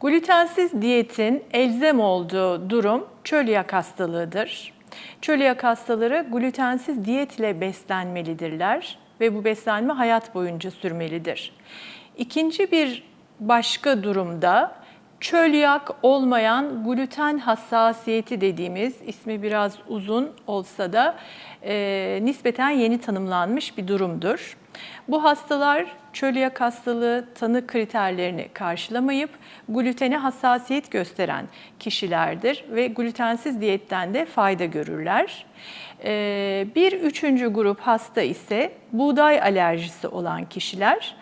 Glutensiz diyetin elzem olduğu durum çölyak hastalığıdır. Çölyak hastaları glutensiz diyet ile beslenmelidirler ve bu beslenme hayat boyunca sürmelidir. İkinci bir başka durumda çölyak olmayan gluten hassasiyeti dediğimiz ismi biraz uzun olsa da e, nispeten yeni tanımlanmış bir durumdur. Bu hastalar çölyak hastalığı tanı kriterlerini karşılamayıp glutene hassasiyet gösteren kişilerdir ve glutensiz diyetten de fayda görürler. Ee, Bir üçüncü grup hasta ise buğday alerjisi olan kişiler.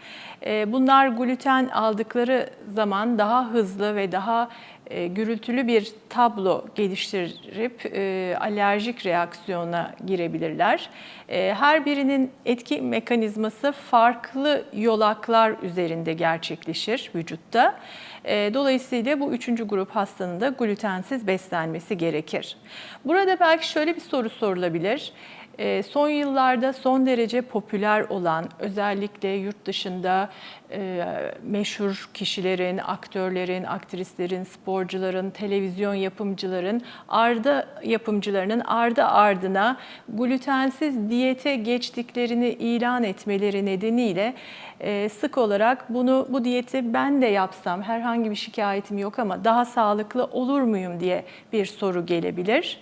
Ee, Bunlar gluten aldıkları zaman daha hızlı ve daha e, gürültülü bir tablo geliştirip e, alerjik reaksiyona girebilirler. E, her birinin etki mekanizması farklı yolaklar üzerinde gerçekleşir vücutta. E, dolayısıyla bu üçüncü grup hastanın da glutensiz beslenmesi gerekir. Burada belki şöyle bir soru sorulabilir. E, Son yıllarda son derece popüler olan özellikle yurt dışında e, meşhur kişilerin, aktörlerin, aktrislerin, sporcuların, televizyon yapımcıların, arda yapımcılarının ardı ardına glutensiz diyete geçtiklerini ilan etmeleri nedeniyle e, sık olarak bunu bu diyeti ben de yapsam herhangi bir şikayetim yok ama daha sağlıklı olur muyum diye bir soru gelebilir.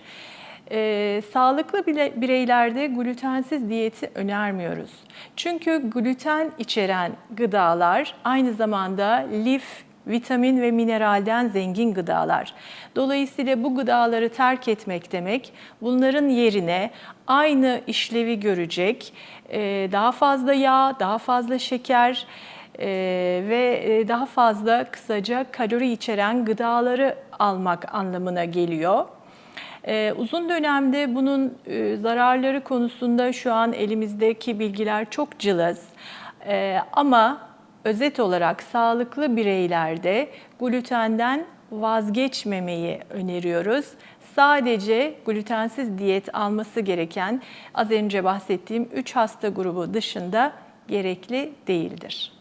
Ee, sağlıklı bireylerde glutensiz diyeti önermiyoruz. Çünkü gluten içeren gıdalar aynı zamanda lif, vitamin ve mineralden zengin gıdalar. Dolayısıyla bu gıdaları terk etmek demek bunların yerine aynı işlevi görecek e, daha fazla yağ, daha fazla şeker, e, ve e, daha fazla kısaca kalori içeren gıdaları almak anlamına geliyor. Ee, uzun dönemde bunun e, zararları konusunda şu an elimizdeki bilgiler çok cılız. Ee, ama özet olarak sağlıklı bireylerde glutenden vazgeçmemeyi öneriyoruz. Sadece glutensiz diyet alması gereken az önce bahsettiğim 3 hasta grubu dışında gerekli değildir.